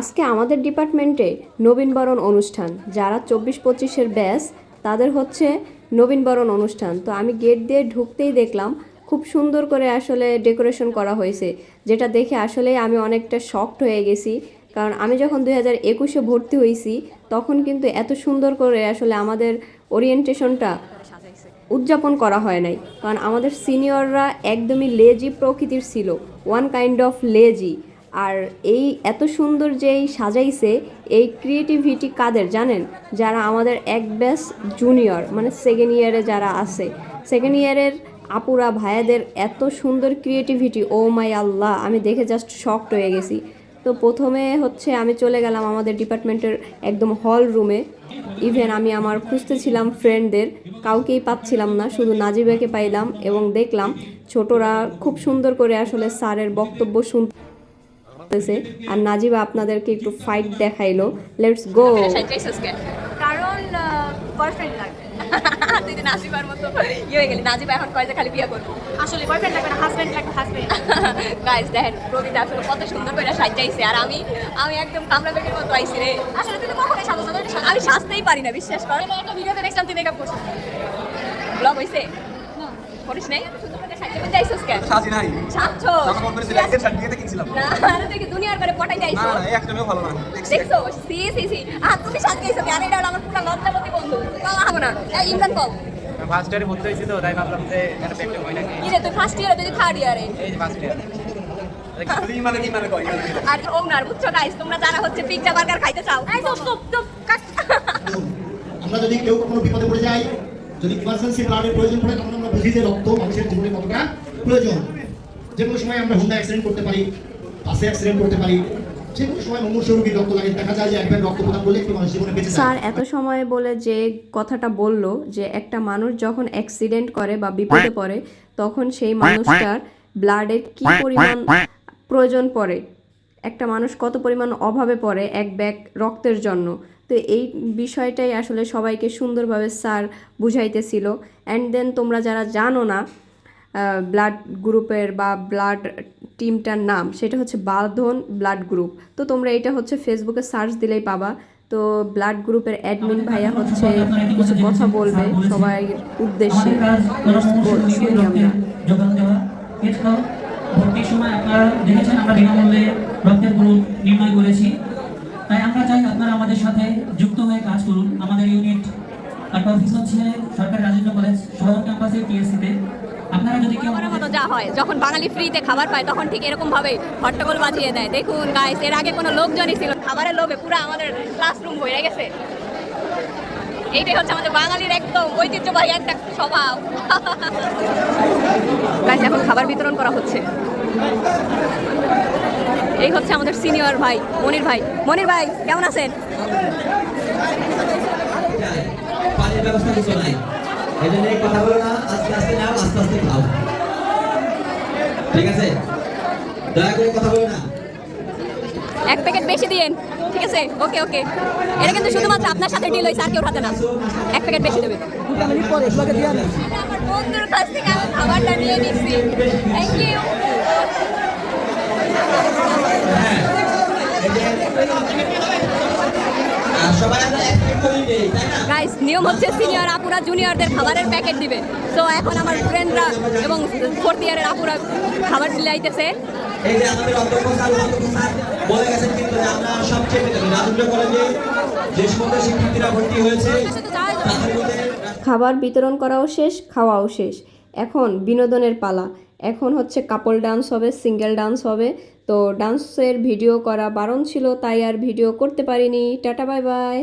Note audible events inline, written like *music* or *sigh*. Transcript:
আজকে আমাদের ডিপার্টমেন্টে নবীনবরণ অনুষ্ঠান। যারা চব্বিশ পঁচিশের ব্যাস তাদের হচ্ছে নবীনবরণ অনুষ্ঠান। তো আমি গেট দিয়ে ঢুকতেই দেখলাম, খুব সুন্দর করে আসলে ডেকোরেশন করা হয়েছে। যেটা দেখে আসলে আমি অনেকটা শকড হয়ে গেছি। কারণ আমি যখন দুই হাজার একুশে ভর্তি হয়েছি, তখন কিন্তু এত সুন্দর করে আসলে আমাদের ওরিয়েন্টেশনটা উদযাপন করা হয় নাই। কারণ আমাদের সিনিয়ররা একদমই লেজি প্রকৃতির ছিল। ওয়ান কাইন্ড অফ লেজি আর এই এত সুন্দর যে এই সাজাইছে, এই ক্রিয়েটিভিটি কাদের জানেন? যারা আমাদের এক ব্যাস জুনিয়র মানে সেকেন্ড ইয়ারে যারা আছে। সেকেন্ড ইয়ারের আপুরা, ভাইয়াদের এত সুন্দর ক্রিয়েটিভিটি ও মাই আল্লাহ, আমি দেখে জাস্ট শকড হয়ে গেছি। তো প্রথমে হচ্ছে আমি চলে গেলাম আমাদের ডিপার্টমেন্টের একদম হল রুমে ইভেন আমি আমার খুঁজতেছিলাম ফ্রেন্ডদের কাউকেই পাচ্ছিলাম না, শুধু নাজিবাকে পাইলাম এবং দেখলাম ছোটরা খুব সুন্দর করে আসলে স্যারের বক্তব্য শুনতেছে আর নাজিবা আপনাদেরকে একটু ফাইট দেখাইলো। লেটস গো কারণ বয়ফ্রেন্ড লাগবে তুই নাজিবার মতো। ইয়ে হয়ে গেলি। নাজিবা এখন কয় যে খালি বিয়ে করব? আসলে বয়ফ্রেন্ড লাগবে না হাজবেন্ড লাগবে হাজবেন্ড গাইস *laughs* দেখেন প্রবীর আসলে কত সুন্দর করে সাজাইছে আর আমি আমি একদম কামড়া বেগের মতো আইছি রে। আসলে তুই তো কখনোই সাজো আমি সাজতেই পারি না বিশ্বাস কর। একটা ভিডিওতে দেখলাম তুই মেকআপ করছিস ব্লগ হইছে? করিস নাই? সুন্দর করে সাজিয়ে বলতে আইসোস কেন সাজি নাই সাজছো যখন একদিন শার্ট দিয়ে কিনছিলাম। না আরে দেখি দুনিয়ার করে পটাই যাইছো না এই একদমই ভালো না দেখছ। C C C. আর তুমি সাজিয়েছো কেন এটা আমার পুরো লজ্জাবতী বন্ধু। কাও আহবো না এই ইমরান কও। ফার্স্ট ইয়ারে ভর্তি হয়েছি তো তাই ভাবলাম যে একটা প্র্যাকটিস হয় নাকি? কি রে তুই ফার্স্ট ইয়ারে তুই থার্ড ইয়ারে এই ফার্স্ট ইয়ার তুই মানে কি মানে কই আর ওনার বুঝছ গাইস তোমরা যারা হচ্ছে বার্গার খাইতে চাও। এই আমরা যদি কেউ কখনো বিপদে পড়ে যাই যদি ইমার্জেন্সি প্রয়োজন পড়ে তখন আমরা রক্ত মানুষের জীবনে কতটা প্রয়োজন? যে কোনো সময় আমরা হুন্ডা অ্যাক্সিডেন্ট করতে পারি বাসে অ্যাক্সিডেন্ট করতে পারি স্যার, এত সময় বলে যে কথাটা বলল, যে একটা মানুষ যখন অ্যাক্সিডেন্ট করে বা বিপদে পড়ে, তখন সেই মানুষটার ব্লাডের কি পরিমাণ প্রয়োজন পড়ে? একটা মানুষ কত পরিমাণ অভাবে পড়ে এক ব্যাগ রক্তের জন্য? তো এই বিষয়টাই আসলে সবাইকে সুন্দরভাবে স্যার বুঝাইতেছিল। অ্যান্ড দেন তোমরা যারা জানো না ব্লাড গ্রুপের বা ব্লাড টিমটার নাম, সেটা হচ্ছে বাঁধন ব্লাড গ্রুপ তো তোমরা এটা হচ্ছে ফেসবুকে সার্চ দিলেই পাবা। তো ব্লাড গ্রুপের অ্যাডমিন ভাইয়া হচ্ছে কিছু কথা বলবে সবাই উদ্দেশ্যে। ভর্তির সময় আপনারা দেখেছেন, আমরা বিনামূল্যে রক্তের গ্রুপ নির্ণয় করেছি। তাই আমরা চাই আপনারা আমাদের সাথে যুক্ত হয়ে কাজ করুন। আমাদের ইউনিট একটা অফিস হচ্ছে সরকারি রাজেন্দ্র কলেজ শহর ক্যাম্পাসে টিএসসিতে আপনারা যদি কেউ মতো যা হয়, যখন বাঙালি ফ্রিতে খাবার পায়, তখন ঠিক এরকম ভাবে হট্টগোল বাজিয়ে দেয়। দেখুন গাইস এর আগে কোনো লোকজনই ছিল খাবারের লোভে পুরো আমাদের ক্লাসরুম হয়ে গেছে। এইটাই হচ্ছে আমাদের বাঙালির একদম ঐতিহ্যবাহী একটা স্বভাব। *laughs* গাইস এখন খাবার বিতরণ করা হচ্ছে। এই হচ্ছে আমাদের সিনিয়র ভাই মনির ভাই। মনির ভাই কেমন আছেন? পানির ব্যবস্থা কিছু নাই এই কথা বলো না আস্তে আস্তে নাও আস্তে আস্তে খাও ঠিক আছে দয়া করে কথা বলো না এক প্যাকেট বেশি দিয়েন ঠিক আছে? ওকে ওকে। এটা কিন্তু শুধুমাত্র আপনার সাথে ডিল হয়েছে আর কেউ হাতে না। এক প্যাকেট বেশি দেবে। আমার বন্ধুর কাছ থেকে আমি খাবারটা নিয়ে নিচ্ছি। থ্যাংক ইউ আর সবাই আমরা এক প্লেট করেই নেই তাই না গাইস নিয়ম হচ্ছে সিনিয়র আপুরা জুনিয়রদের খাবারের প্যাকেট দিবে। তো এখন আমার ফ্রেন্ডরা এবং ফোর্থ ইয়ারের আপুরা খাবার দিলে আইতেছে। এই যে আমাদের অধ্যক্ষ স্যার স্যার বলে গেছেন কিন্তু আমরা সবচেয়ে রাজেন্দ্র কলেজে যে সমস্ত শিক্ষার্থীরা ভর্তি হয়েছে খাবার বিতরণ করাও শেষ খাওয়াও শেষ। এখন বিনোদনের পালা। এখন হচ্ছে কাপল ডান্স হবে সিঙ্গেল ডান্স হবে। তো ডান্সের ভিডিও করা বারণ ছিল, তাই আর ভিডিও করতে পারিনি। Tata bye bye